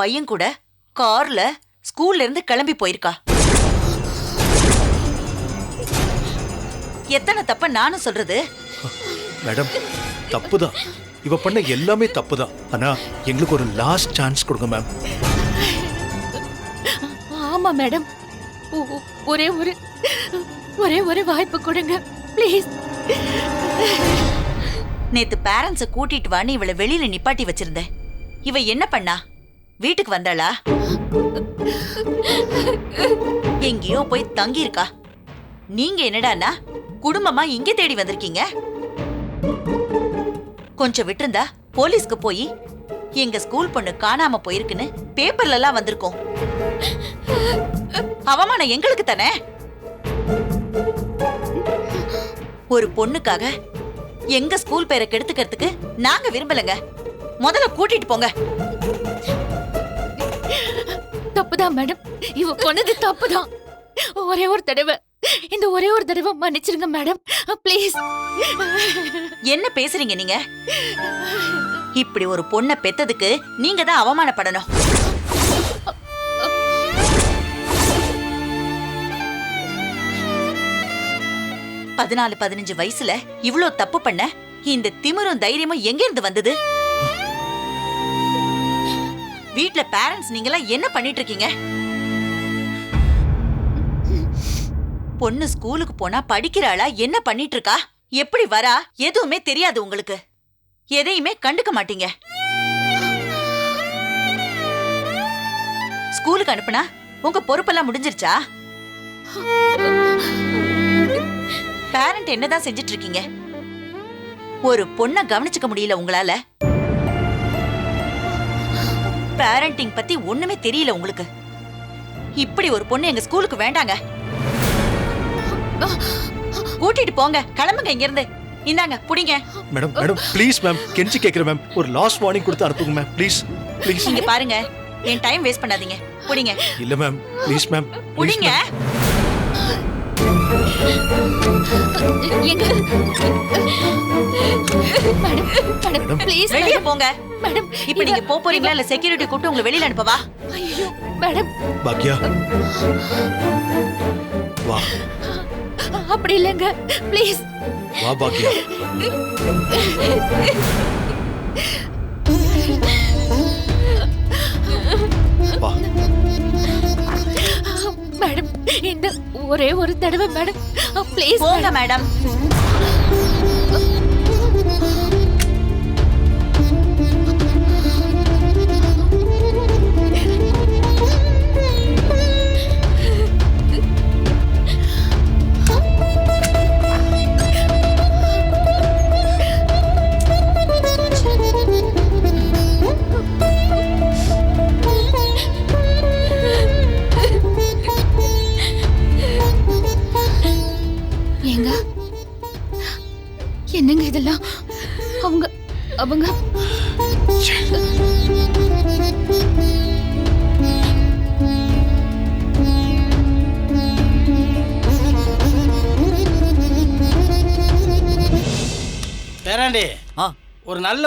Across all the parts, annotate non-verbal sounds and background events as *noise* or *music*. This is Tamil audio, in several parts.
பையன் கூட கார்ல ஸ்கூல்ல இருந்து கிளம்பி போயிருக்கா. எத்தனை தப்ப நானும் சொல்றது? மேடம் தப்பு தான் இவ பண்ண எல்லாமே தப்பு தான் ஆனா எங்களுக்கு ஒரு லாஸ்ட் சான்ஸ் கொடுங்க மேம் ஆமா மேடம். ஒரே ஒரு ஒரே ஒரு வாய்ப்பு கொடுங்க ப்ளீஸ் நேத்து பேரண்ட்ஸ கூட்டிட்டு வான்னு இவளை வெளியில நிப்பாட்டி வச்சிருந்தேன். இவ என்ன பண்ணா? வீட்டுக்கு வந்தாளா? எங்கேயோ போய் தங்கி இருக்கா நீங்க என்னடான்னா குடும்பமா இங்கே தேடி வந்திருக்கீங்க? கொஞ்சம் விட்டுருந்தா போலீஸ்க்கு போய் எங்க ஸ்கூல் பொண்ணு காணாம போயிருக்குன்னு பேப்பர்ல எல்லாம் வந்திருக்கோம். அவமானம் எங்களுக்கு தானே? ஒரு பொண்ணுக்காக எங்க ஸ்கூல் பேரை கெடுத்துக்கிறதுக்கு நாங்க விரும்பலங்க. முதல்ல கூட்டிட்டு போங்க. தப்புதான் மேடம் இவ பண்ணது தப்புதான். ஒரே ஒரு தடவை. இந்த ஒரே ஒரு தடவை மன்னிச்சிருங்க மேடம் ப்ளீஸ் என்ன பேசுறீங்க நீங்க? இப்படி ஒரு பொண்ணை பெத்ததுக்கு நீங்க தான் அவமானப்படணும். பதினாலு பதினஞ்சு வயசுல இவ்ளோ தப்பு பண்ண இந்த திமிரும் தைரியமும் எங்க இருந்து வந்தது? வீட்ல பேரண்ட்ஸ் நீங்களாம் என்ன பண்ணிட்டு இருக்கீங்க பொண்ணு ஸ்கூலுக்கு போனா படிக்கிறாளா? என்ன பண்ணிட்டு இருக்கா எப்படி வரா? எதுவுமே தெரியாது உங்களுக்கு. எதையுமே கண்டுக்க மாட்டீங்க. ஸ்கூலுக்கு அனுப்புனா உங்க பொறுப்பெல்லாம் முடிஞ்சிருச்சா? பேரண்ட் என்னதான் செஞ்சிட்டு இருக்கீங்க ஒரு பொண்ண கவனிச்சுக்க முடியல உங்களால? பேரண்டிங் பத்தி ஒண்ணுமே தெரியல உங்களுக்கு. இப்படி ஒரு பொண்ணு எங்க ஸ்கூலுக்கு வேண்டாங்க. கூட்டிட்டு போங்க கிளம்புங்க இங்க இருந்து இந்தாங்க புடிங்க. மேடம் மேடம் ப்ளீஸ் மேம் கெஞ்சி கேட்குறேன் மேம் ஒரு லாஸ்ட் வார்னிங் கொடுத்து அனுப்புங்க மேம் ப்ளீஸ் ப்ளீஸ் இங்க பாருங்க என் டைம் வேஸ்ட் பண்ணாதீங்க. புடிங்க. இல்ல மேம் ப்ளீஸ் மேம் புடிங்க. மேடம் ப்ளீஸ் வெளிய போங்க. மேடம் இப்ப நீங்க போப் போறீங்களா? இல்ல செக்யூரிட்டி கூப்பிட்டு உங்களை வெளியில அனுப்பவா? ஐயோ மேடம். பாக்யா. வா. அப்படி இல்லைங்க. ப்ளீஸ் வா பாக்யா. *laughs* மேடம் இந்த ஒரே ஒரு தடவை மேடம். ப்ளீஸ் போங்க மேடம்.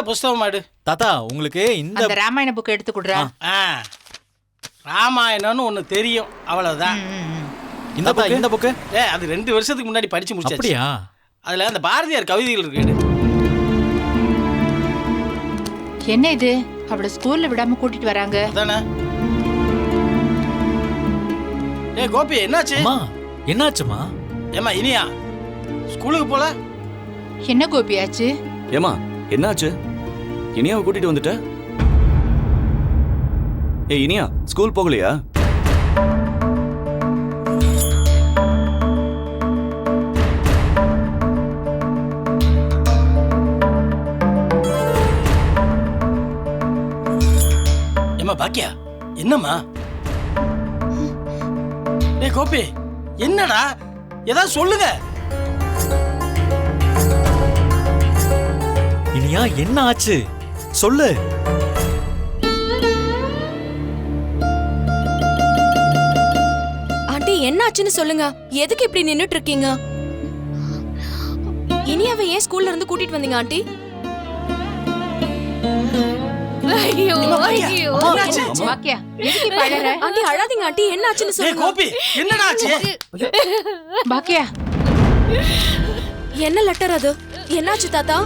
நல்ல புஸ்தகம் மாடு தாத்தா உங்களுக்கு இந்த அந்த ராமாயண புக் எடுத்து குடுறா. ஆ. ராமாயணம்னு ஒன்று தெரியும். அவ்வளவுதான். இந்த book, இந்த புக்கு ஏ அது ரெண்டு வருஷத்துக்கு முன்னாடி படிச்சு முடிச்சாச்சு. அப்படியா? அதுல அந்த பாரதியார் கவிதைகள் இருக்கு என்ன இது? அவள ஸ்கூல்ல விடாம கூட்டிட்டு வராங்க. அதானே? ஏ கோபி என்னாச்சு? என்னாச்சுமா ஏமா இனியா ஸ்கூலுக்கு போல? என்ன கோபியாச்சு ஏமா என்னாச்சு? இனியாவை கூட்டிட்டு வந்துட்ட? ஏய் இனியா ஸ்கூல் போகலையா? ஏமா பாக்கியா? என்னம்மா? ஏய் கோபி என்னடா? ஏதாவது சொல்லுங்க. இனியா என்ன ஆச்சு? சொல்லு. ஆண்டி என்னாச்சுன்னு சொல்லுங்க. எதுக்கு இப்படி நின்னுட்டு இருக்கீங்க இனி அவ ஏன் ஸ்கூல்ல இருந்து கூட்டிட்டு வந்தீங்க ஆண்டி? ஐயோ எதுக்கு ஆண்டி அழாதீங்க ஆண்டி. என்ன ஆச்சுன்னு ஏய் சொல்லுங்க. கோபி பாக்கியா என்ன லெட்டர் அது? என்னாச்சு தாத்தா?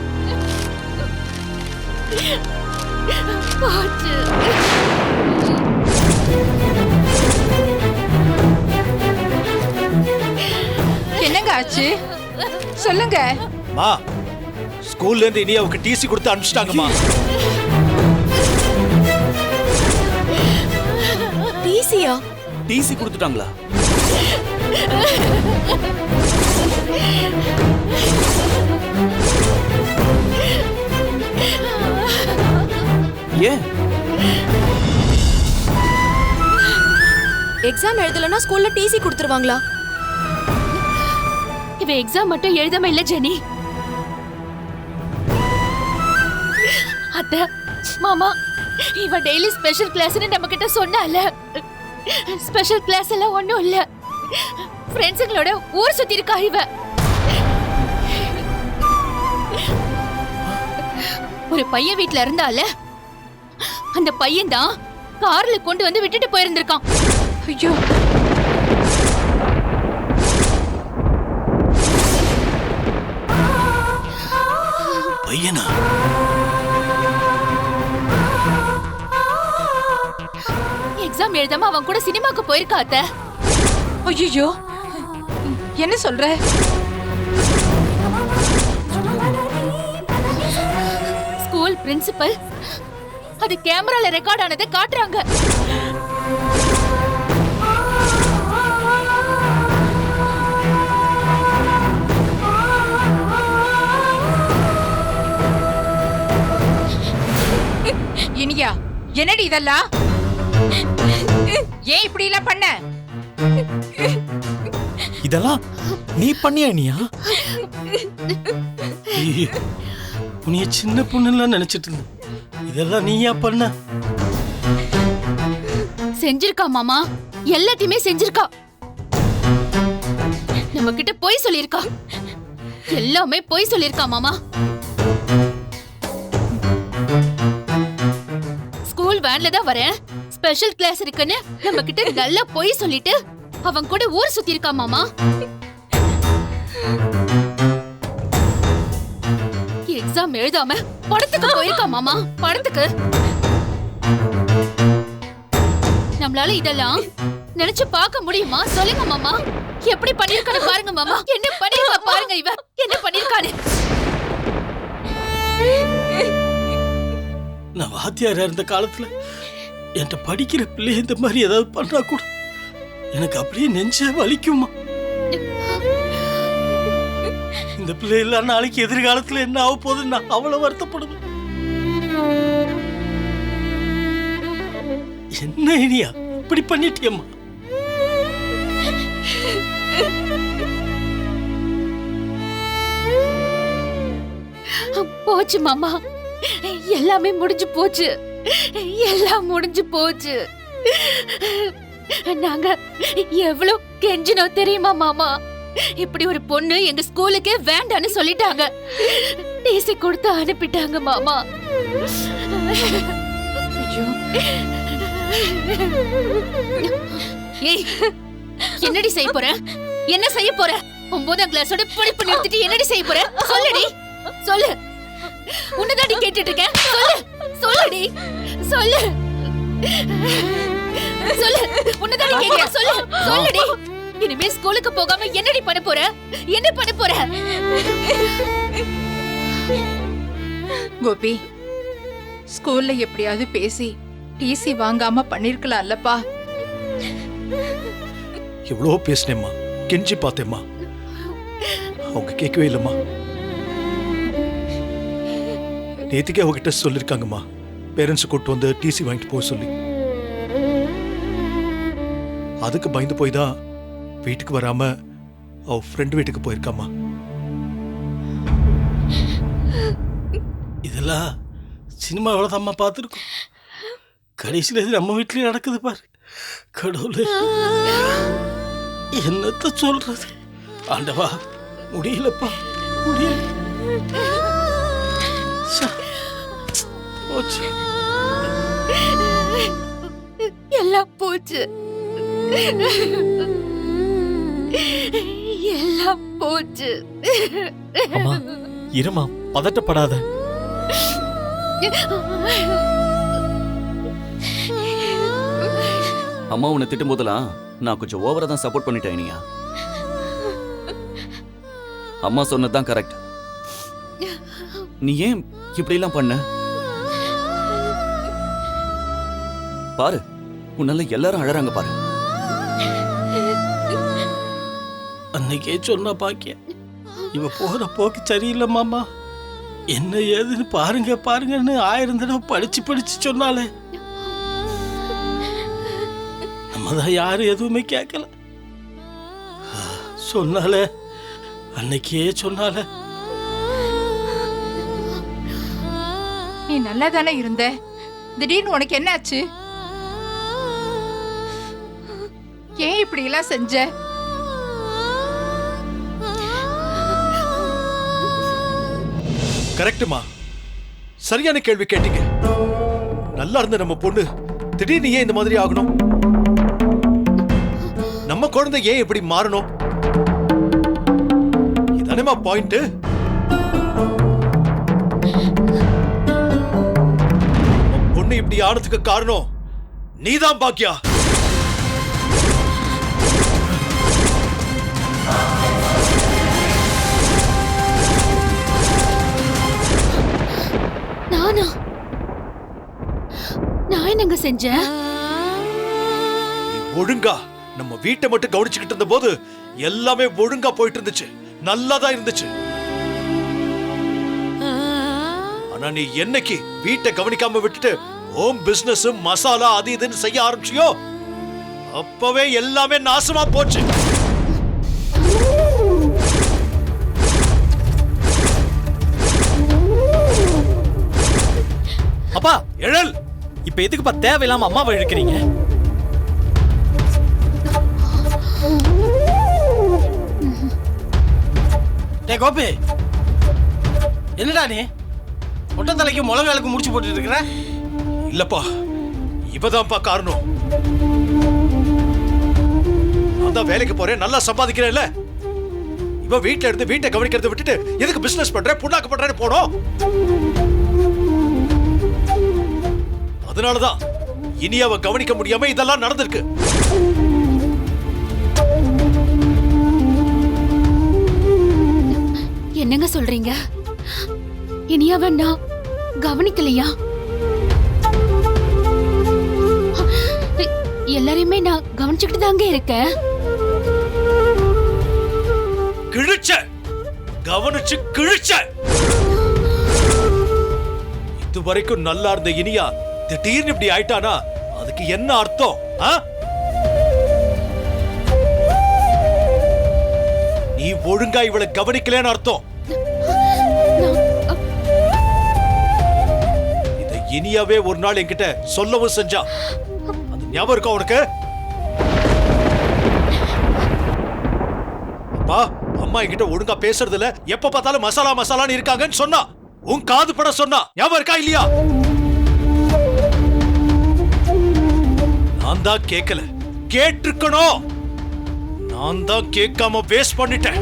போச்சு என்னங்க ஆச்சு? சொல்லுங்க. மா ஸ்கூல்ல இருந்து இனியாவுக்கு டிசி கொடுத்து அனுப்பிச்சிட்டாங்கம்மா. டிசியா டிசி கொடுத்துட்டாங்களா? ஏன் எக்ஸாம் எழுதலன்னா ஸ்கூல்ல டிசி கொடுத்துருவாங்களா? இவ எக்ஸாம் மட்டும் எழுதாம இல்ல ஜெனி. அத்த மாமா இவ டெய்லி ஸ்பெஷல் கிளாஸ்னு நம்ம கிட்ட சொன்னால. ஸ்பெஷல் கிளாஸ் எல்லாம் ஒண்ணும் இல்ல. ஃப்ரெண்ட்ஸுங்களோட ஊர் சுத்தி இருக்கா இவ. ஒரு பையன் வீட்ல இருந்தால அந்த பையன் தான் கார்ல கொண்டு வந்து விட்டுட்டு போயிருந்திருக்கான். ஐயோ. பையனா? எக்ஸாம் எழுதாம அவன் கூட சினிமாக்கு போயிருக்கா அத்தை? ஐயோ என்ன சொல்ற? ஸ்கூல் பிரின்சிபல் அது கேமரால ரெக்கார்ட் ஆனதை காட்டுறாங்க. இனியா என்னடி இதெல்லாம்? ஏன் இப்படி எல்லாம் பண்ண? இதெல்லாம் நீ பண்ணியா நீயா ஐயோ, *laughs* உன்னைய சின்ன பொண்ணுலாம் நினைச்சிட்டு இருந்தேன். இதெல்லாம் நீயா பண்ண? செஞ்சிருக்கா மாமா. எல்லாத்தையுமே செஞ்சிருக்கா. நம்ம கிட்ட பொய் சொல்லிருக்கா எல்லாமே பொய் சொல்லிருக்கா மாமா. ஸ்கூல் வேன்ல தான் வரேன். ஸ்பெஷல் கிளாஸ் இருக்குன்னு நம்ம கிட்ட நல்லா பொய் சொல்லிட்டு அவன் கூட ஊர் சுத்தி இருக்கா மாமா. எக்ஸாம் எழுதாம படத்துக்கு போயிருக்கா மாமா? படத்துக்கு? நம்மளால இதெல்லாம் நினைச்சு பார்க்க முடியுமா? சொல்லுங்க மாமா. எப்படி பண்ணிருக்கானு பாருங்க மாமா. என்ன பண்ணிருக்கா பாருங்க இவ. என்ன பண்ணிருக்கானு. நான் வாத்தியாரா இருந்த காலத்துல என்கிட்ட படிக்கிற பிள்ளை இந்த மாதிரி ஏதாவது பண்ணா கூட எனக்கு அப்படியே நெஞ்ச வலிக்குமா இந்த பிள்ளை எல்லாம் நாளைக்கு எதிர்காலத்துல என்ன ஆக போகுதுன்னு நான் அவ்வளவு வருத்தப்படுவேன். என்ன இனியா? இப்படி பண்ணிட்டியம்மா? போச்சு மாமா. எல்லாமே முடிஞ்சு போச்சு. எல்லாம் முடிஞ்சு போச்சு. நாங்க எவ்வளவு கெஞ்சினோ தெரியுமா மாமா? இப்படி ஒரு பொண்ணு எங்க ஸ்கூலுக்கே வேண்டான்னு சொல்லிட்டாங்க. டிசி கொடுத்து அனுப்பிட்டாங்க மாமா. ஏய் என்னடி செய்ய போற? என்ன செய்ய போற? ஒன்பதாம் கிளாஸோட படிப்பு நிறுத்திட்டு என்னடி செய்ய போற? சொல்லுடி. சொல்லு. உன்னதாடி கேட்டுட்டு இருக்கேன் சொல்லு. சொல்லுடி. சொல்லு. சொல்லு. உன்னதாடி கேக்குறேன் சொல்லு. சொல்லுடி. இனிமே ஸ்கூலுக்கு போகாம என்னடி பண்ண போற? என்ன பண்ண போற? கோபி ஸ்கூல்ல எப்படியாவது பேசி டிசி வாங்காம பண்ணிருக்கலாம்லப்பா எவ்வளோ பேசினேம்மா கெஞ்சி பார்த்தேம்மா. அவங்க கேட்கவே இல்லைம்மா. நேத்திக்கே அவகிட்ட சொல்லியிருக்காங்கம்மா பேரண்ட்ஸை கூட்டு வந்து டிசி வாங்கிட்டு போக சொல்லி. அதுக்கு பயந்து போய் தான் வீட்டுக்கு வராம அவ ஃப்ரெண்டு வீட்டுக்கு போயிருக்காம்மா. இதெல்லாம் சினிமாவில் தான்மா பார்த்துருக்கோம். கடைசியில் இது நம்ம வீட்லேயும் நடக்குது பாரு. கடவுளே. என்னத்த சொல்றது? ஆண்டவா முடியலப்பா முடியல. போச்சு. எல்லாம் போச்சு. எல்லாம் போச்சு. அம்மா இருமா பதட்டப்படாத. அம்மா உன்னை திட்டும் போதெல்லாம் நான் கொஞ்சம் ஓவரா தான் சப்போர்ட் பண்ணிட்டேன் இனியா. அம்மா சொன்னதுதான் கரெக்ட் நீ ஏன் இப்படி எல்லாம் பண்ண? பாரு உன்னால எல்லாரும் அழறாங்க பாரு. அன்னைக்கே சொன்னா பாக்கிய. இவ போற போக்கு சரியில்லை மாமா. என்ன ஏதுன்னு பாருங்க பாருங்கன்னு ஆயிரம் தடவை படிச்சு படிச்சு சொன்னாலே. நம்ம தான் யாரும் எதுவுமே கேட்கல சொன்னாலே அன்னைக்கே சொன்னாலே. நீ நல்லா தானே இருந்த? திடீர்னு உனக்கு என்ன ஆச்சு ஏன் இப்படி எல்லாம் செஞ்ச? கரெக்ட்டுமா? சரியான கேள்வி கேட்டீங்க. நல்லா இருந்த நம்ம பொண்ணு திடீர்னு ஏன் இந்த மாதிரி ஆகணும்? நம்ம குழந்தை ஏன் இப்படி மாறணும்? இதானேமா பாயிண்ட் பொண்ணு இப்படி ஆனதுக்கு காரணம் நீதான் பாக்கியா? நானா? நான் என்னங்க செஞ்சேன்? ஒழுங்கா. நம்ம வீட்டை மட்டும் கவனிச்சுக்கிட்டு இருந்த போது எல்லாமே ஒழுங்கா போயிட்டு இருந்துச்சு நல்லாதான் இருந்துச்சு. ஆனா நீ என்னைக்கு வீட்டை கவனிக்காம விட்டுட்டு ஹோம் பிசினஸ் மசாலா அது இதுன்னு செய்ய ஆரம்பிச்சியோ அப்பவே எல்லாமே நாசமா போச்சு. அப்பா எழல். இப்ப எதுக்குப்பா தேவையில்லாம அம்மாவை இழுக்கிறீங்க? டே கோபி என்னடா நீ? மொட்டை தலைக்கு முளை வேலைக்கு முடிச்சு போட்டுட்டு இருக்கிற? இல்லப்பா இவதான்ப்பா காரணம். நான் தான் வேலைக்கு போறேன் நல்லா சம்பாதிக்கிறேன்ல. இவ வீட்ல இருந்து வீட்டை கவனிக்கிறதை விட்டுட்டு எதுக்கு பிசினஸ் பண்ற புண்ணாக்கு பண்றேன்னு போனோம். அதனாலதான் இனி அவ கவனிக்க முடியாம இதெல்லாம் நடந்திருக்கு. என்னங்க சொல்றீங்க? இனியாவ நான் கவனிக்கலையா? எல்லாரையுமே நான் கவனிச்சுக்கிட்டு தாங்க இருக்கேன். கிழிச்ச கவனிச்சு கிழிச்ச. இது வரைக்கும் நல்லா இருந்த இனியா திடீர்னு இப்படி ஆயிட்டானா? அதுக்கு என்ன அர்த்தம் நீ ஒழுங்கா இவளை கவனிக்கலன்னு அர்த்தம். இதை இனியாவே ஒரு நாள் என்கிட்ட சொல்லவும் செஞ்சா. அது ஞாபகம் இருக்கா உனக்கு? அப்பா அம்மா என்கிட்ட ஒழுங்கா பேசுறது இல்ல எப்ப பார்த்தாலும் மசாலா மசாலான்னு இருக்காங்கன்னு சொன்னா. உன் காது பட சொன்னா. ஞாபகம் இருக்கா இல்லையா? நான் தான் கேட்கல கேட்டிருக்கணும். நான் தான் கேட்காம வேஸ்ட் பண்ணிட்டேன்.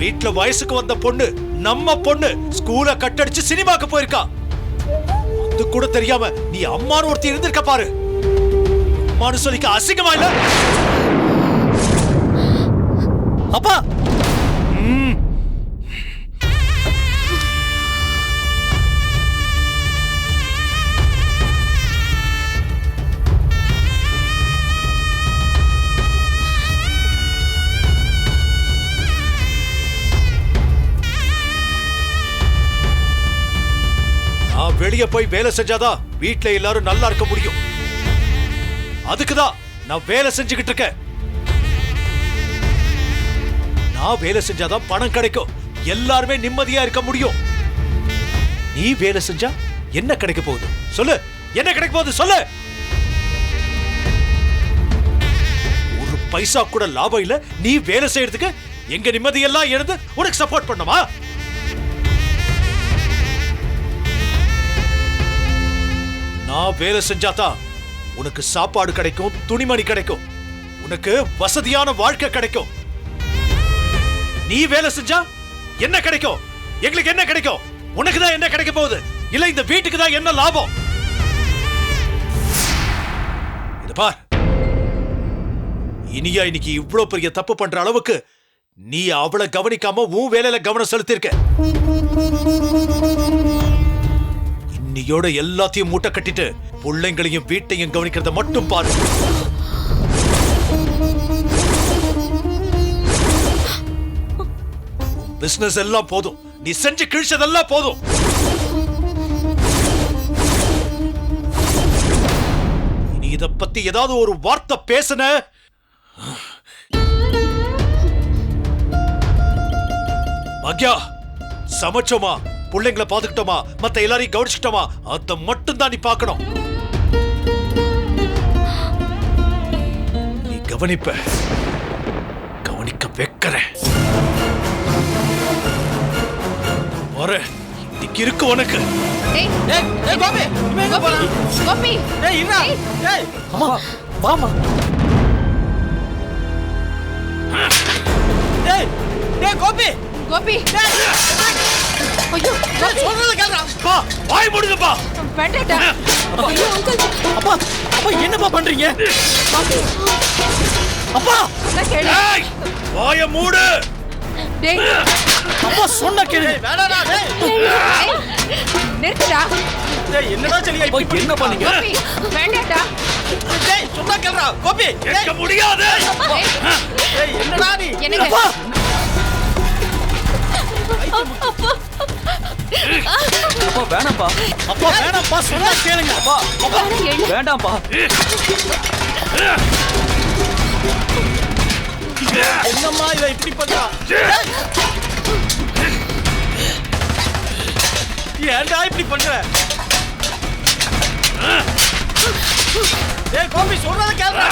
வீட்டுல வயசுக்கு வந்த பொண்ணு நம்ம பொண்ணு ஸ்கூல கட்டடிச்சு சினிமாக்கு போயிருக்கா. அது கூட தெரியாம நீ அம்மான்னு ஒருத்தி இருந்திருக்க பாரு. அம்மானு சொல்லிக்க அசிங்கமா இல்ல? அப்பா! வெளிய போய் வேலை செஞ்சாதான் வீட்ல எல்லாரும் நல்லா இருக்க முடியும். அதுக்குதான் நான் வேலை செஞ்சுக்கிட்டு இருக்கேன். நான் வேலை செஞ்சாதான் பணம் கிடைக்கும். எல்லாருமே நிம்மதியா இருக்க முடியும். நீ வேலை செஞ்சா என்ன கிடைக்க போகுது? சொல்லு. என்ன கிடைக்க போகுது? சொல்லு. ஒரு பைசா கூட லாபம் இல்ல. நீ வேலை செய்யறதுக்கு எங்க நிம்மதியெல்லாம் எழுந்து உனக்கு சப்போர்ட் பண்ணுமா? வேலை செஞ்சாதான் உனக்கு சாப்பாடு கிடைக்கும் துணிமணி கிடைக்கும் உனக்கு வசதியான வாழ்க்கை கிடைக்கும். நீ வேலை செஞ்சா என்ன கிடைக்கும்? எங்களுக்கு என்ன கிடைக்கும்? உனக்கு தான் என்ன கிடைக்க போகுது? இல்ல இந்த வீட்டுக்கு தான் என்ன லாபம்? இது பார். இனியா இன்னைக்கு இவ்ளோ பெரிய தப்பு பண்ற அளவுக்கு நீ அவளை கவனிக்காம உன் வேலையில கவனம் செலுத்திருக்க நீயோட எல்லாத்தையும் மூட்டை கட்டிட்டு பிள்ளைங்களையும் வீட்டையும் கவனிக்கிறத மட்டும் பாரு. பிசினஸ் எல்லாம் போதும். நீ செஞ்சு கிழிச்சதெல்லாம் போதும். நீ இத பத்தி ஏதாவது ஒரு வார்த்தை பேசுன? பாக்யா சமைச்சோமா? பிள்ளைங்களை பாத்துக்கிட்டோமா? மத்த எல்லாரையும் கவனிச்சுக்கிட்டோமா? அத மட்டும் தான் நீ பார்க்கணும். நீ கவனிப்ப. கவனிக்க வைக்கிற. வர இன்னைக்கு இருக்கு உனக்கு. டேய் ஏய் ஏய் கோபி கோபி. ஐயோ சொல்றத பா வாய் மூடுங்கப்பா. வேண்டாடா ஐயோ அங்கிள் அப்பா அப்பா என்னப்பா பண்றீங்க? அப்பா. ஏய் வாய மூடு. டேய். அப்பா சொன்ன கேளு. வேணாடா டேய். நிறுத்துடா. டேய் என்னடா சொல்லியா இப்படி என்ன பண்ணீங்க கோபி வேண்டாடா டேய் சொன்னா கேளுடா கோபி கேட்க முடியாது. டேய், ஏய் என்னடா நீ? என்னங்க? அப்பா. அப்பா. வேணாம்ப்பா. அப்பா வேணாம்ப்பா சொன்னா கேளுங்க. அப்பா அப்பா. வேண்டாம்ப்பா. என்னம்மா இவ இப்படி பண்றா? ஏன்டா இப்படி பண்ற? ஏய் கோபி சொல்றத கேளுடா.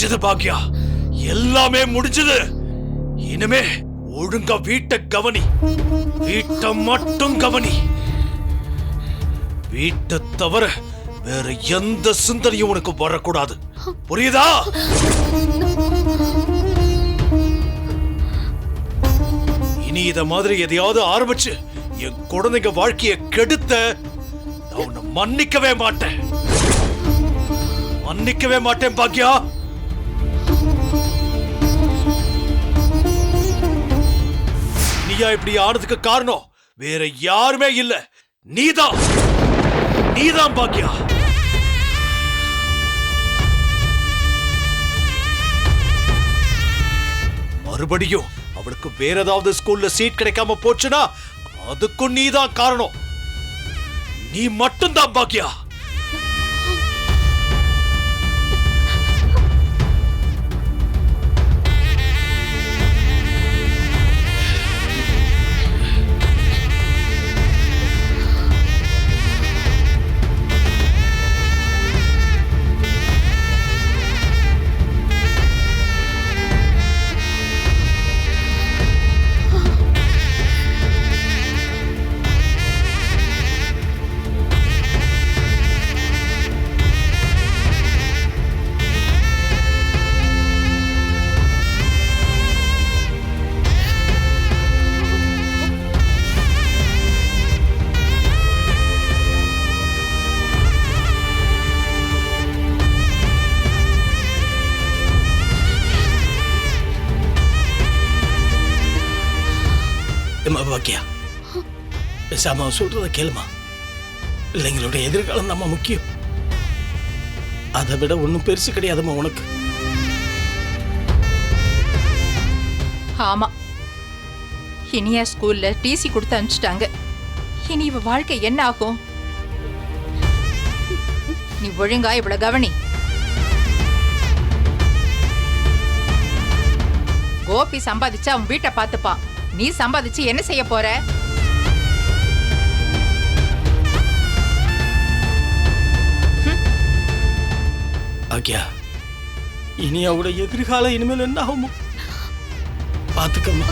முடிஞ்சது பாக்யா. எல்லாமே முடிஞ்சது. இனிமே ஒழுங்கா வீட்டை கவனி. வீட்டை மட்டும் கவனி. வீட்டை தவிர வேற எந்த சிந்தனையும் உனக்கு வரக்கூடாது. புரியுதா? இனி இத மாதிரி எதையாவது ஆரம்பிச்சு என் குழந்தைங்க வாழ்க்கையை கெடுத்த நான் உன்னை மன்னிக்கவே மாட்டேன். மன்னிக்கவே மாட்டேன் பாக்யா. ஐயா இப்படி ஆனதுக்கு காரணம் வேற யாருமே இல்ல. நீதான். நீதான் பாக்கியா. மறுபடியும் அவளுக்கு வேற ஏதாவது ஸ்கூல்ல சீட் கிடைக்காம போச்சுன்னா அதுக்கும் நீதான் காரணம். நீ மட்டும்தான் பாக்கியா. பேசாம சொல்றத கேளுமா? பிள்ளைங்களோட எதிர்காலம் நம்ம முக்கியம். அதை விட ஒன்றும் பெருசு கிடையாதுமா உனக்கு. ஆமா. இனியா ஸ்கூல்ல டிசி கொடுத்து அனுப்பிச்சிட்டாங்க. இனி இவ வாழ்க்கை என்ன ஆகும்? நீ ஒழுங்கா இவ்வளவு கவனி. கோபி சம்பாதிச்சு அவன் வீட்டை பார்த்துப்பான். நீ சம்பாதிச்சு என்ன செய்ய போற? ஆக்யா இனி அவட எதிர்காலம் இனிமேல் என்ன ஆகும் பார்த்துக்கம்மா.